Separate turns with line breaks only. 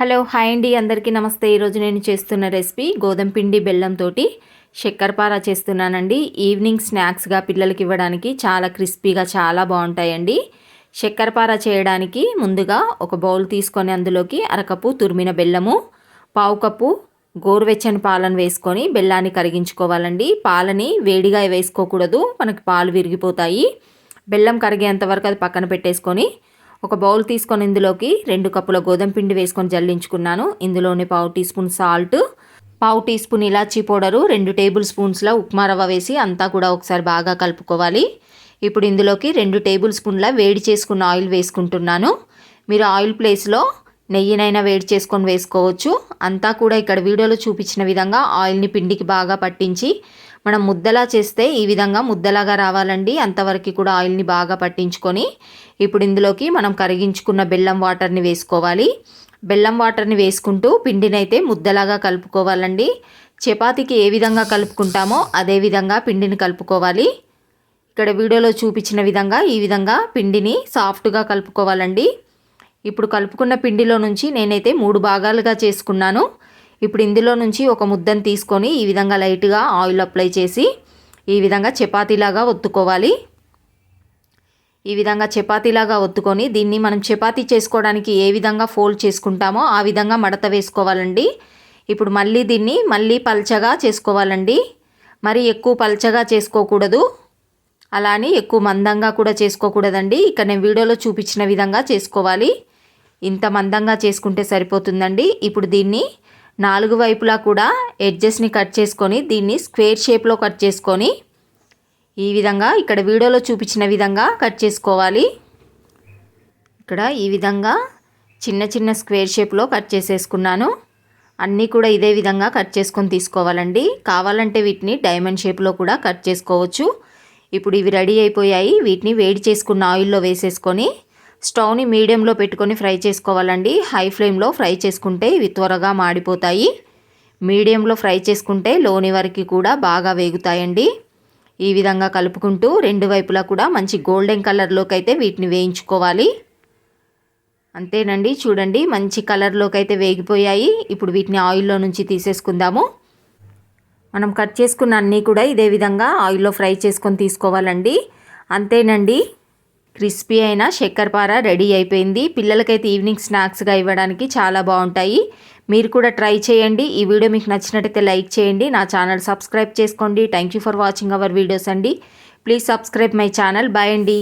Hello hi అండి. అందరికీ నమస్తే. ఈరోజు నేను చేస్తున్న రెసిపీ గోధుమ పిండి బెల్లంతో చక్కెరపార చేస్తున్నానండి. ఈవినింగ్ స్నాక్స్గా పిల్లలకి ఇవ్వడానికి చాలా క్రిస్పీగా చాలా బాగుంటాయండి. చక్కెరపార చేయడానికి ముందుగా ఒక బౌల్ తీసుకొని అందులోకి అరకప్పు తురిమిన బెల్లము పావు కప్పు గోరువెచ్చని పాలను వేసుకొని బెల్లాన్ని కరిగించుకోవాలండి. పాలని వేడిగా వేసుకోకూడదు. మనకి పాలు విరిగిపోతాయి. బెల్లం కరిగేంత వరకు అది పక్కన పెట్టేసుకొని ఒక బౌల్ తీసుకొని ఇందులోకి రెండు కప్పుల గోధుమ పిండి వేసుకొని జల్లించుకున్నాను. ఇందులోని పావు టీ స్పూన్ సాల్ట్ పావు టీ స్పూన్ ఇలాచీ పౌడరు రెండు టేబుల్ స్పూన్స్ల ఉప్మా రవ్వ వేసి అంతా కూడా ఒకసారి బాగా కలుపుకోవాలి. ఇప్పుడు ఇందులోకి రెండు టేబుల్ స్పూన్ల వేడి చేసుకున్న ఆయిల్ వేసుకుంటున్నాను. మీరు ఆయిల్ ప్లేస్లో నెయ్యినైనా వేడి చేసుకొని వేసుకోవచ్చు. అంతా కూడా ఇక్కడ వీడియోలో చూపించిన విధంగా ఆయిల్ని పిండికి బాగా పట్టించి మనం ముద్దలా చేస్తే ఈ విధంగా ముద్దలాగా రావాలండి. అంతవరకు కూడా ఆయిల్ని బాగా పట్టించుకొని ఇప్పుడు ఇందులోకి మనం కరిగించుకున్న బెల్లం వాటర్ని వేసుకోవాలి. బెల్లం వాటర్ని వేసుకుంటూ పిండినైతే ముద్దలాగా కలుపుకోవాలండి. చపాతీకి ఏ విధంగా కలుపుకుంటామో అదే విధంగా పిండిని కలుపుకోవాలి. ఇక్కడ వీడియోలో చూపించిన విధంగా ఈ విధంగా పిండిని సాఫ్ట్గా కలుపుకోవాలండి. ఇప్పుడు కలుపుకున్న పిండిలో నుంచి నేనైతే మూడు భాగాలుగా చేసుకున్నాను. ఇప్పుడు ఇందులో నుంచి ఒక ముద్దను తీసుకొని ఈ విధంగా లైట్గా ఆయిల్ అప్లై చేసి ఈ విధంగా చపాతీలాగా ఒత్తుకోవాలి. ఈ విధంగా చపాతీలాగా ఒత్తుకొని దీన్ని మనం చపాతీ చేసుకోవడానికి ఏ విధంగా ఫోల్డ్ చేసుకుంటామో ఆ విధంగా మడత వేసుకోవాలండి. ఇప్పుడు మళ్ళీ దీన్ని మళ్ళీ పల్చగా చేసుకోవాలండి. మరి ఎక్కువ పల్చగా చేసుకోకూడదు. అలానే ఎక్కువ మందంగా కూడా చేసుకోకూడదండి. ఇక్కడ నేను వీడియోలో చూపించిన విధంగా చేసుకోవాలి. ఇంత మందంగా చేసుకుంటే సరిపోతుందండి. ఇప్పుడు దీన్ని నాలుగు వైపులా కూడా ఎడ్జెస్ని కట్ చేసుకొని దీన్ని స్క్వేర్ షేప్లో కట్ చేసుకొని ఈ విధంగా ఇక్కడ వీడియోలో చూపించిన విధంగా కట్ చేసుకోవాలి. ఇక్కడ ఈ విధంగా చిన్న చిన్న స్క్వేర్ షేప్లో కట్ చేసేసుకున్నాను. అన్నీ కూడా ఇదే విధంగా కట్ చేసుకొని తీసుకోవాలండి. కావాలంటే వీటిని డైమండ్ షేప్లో కూడా కట్ చేసుకోవచ్చు. ఇప్పుడు ఇవి రెడీ అయిపోయాయి. వీటిని వేడి చేసుకున్న ఆయిల్లో వేసేసుకొని స్టవ్ని మీడియంలో పెట్టుకొని ఫ్రై చేసుకోవాలండి. హై ఫ్లేమ్లో ఫ్రై చేసుకుంటే ఇవి త్వరగా మాడిపోతాయి. మీడియంలో ఫ్రై చేసుకుంటే లోని వరకు కూడా బాగా వేగుతాయండి. ఈ విధంగా కలుపుకుంటూ రెండు వైపులా కూడా మంచి గోల్డెన్ కలర్లోకి అయితే వీటిని వేయించుకోవాలి. అంతేనండి. చూడండి మంచి కలర్లోకి అయితే వేగిపోయాయి. ఇప్పుడు వీటిని ఆయిల్లో నుంచి తీసేసుకుందాము. మనం కట్ చేసుకున్న అన్నీ కూడా ఇదే విధంగా ఆయిల్లో ఫ్రై చేసుకొని తీసుకోవాలండి. అంతేనండి. క్రిస్పీ అయిన చక్కెరపార రెడీ అయిపోయింది. పిల్లలకైతే ఈవినింగ్ స్నాక్స్గా ఇవ్వడానికి చాలా బాగుంటాయి. మీరు కూడా ట్రై చేయండి. ఈ వీడియో మీకు నచ్చినట్టయితే లైక్ చేయండి. నా ఛానల్ సబ్స్క్రైబ్ చేసుకోండి. Thank you for watching our videos అండి. Please subscribe my channel bye అండి.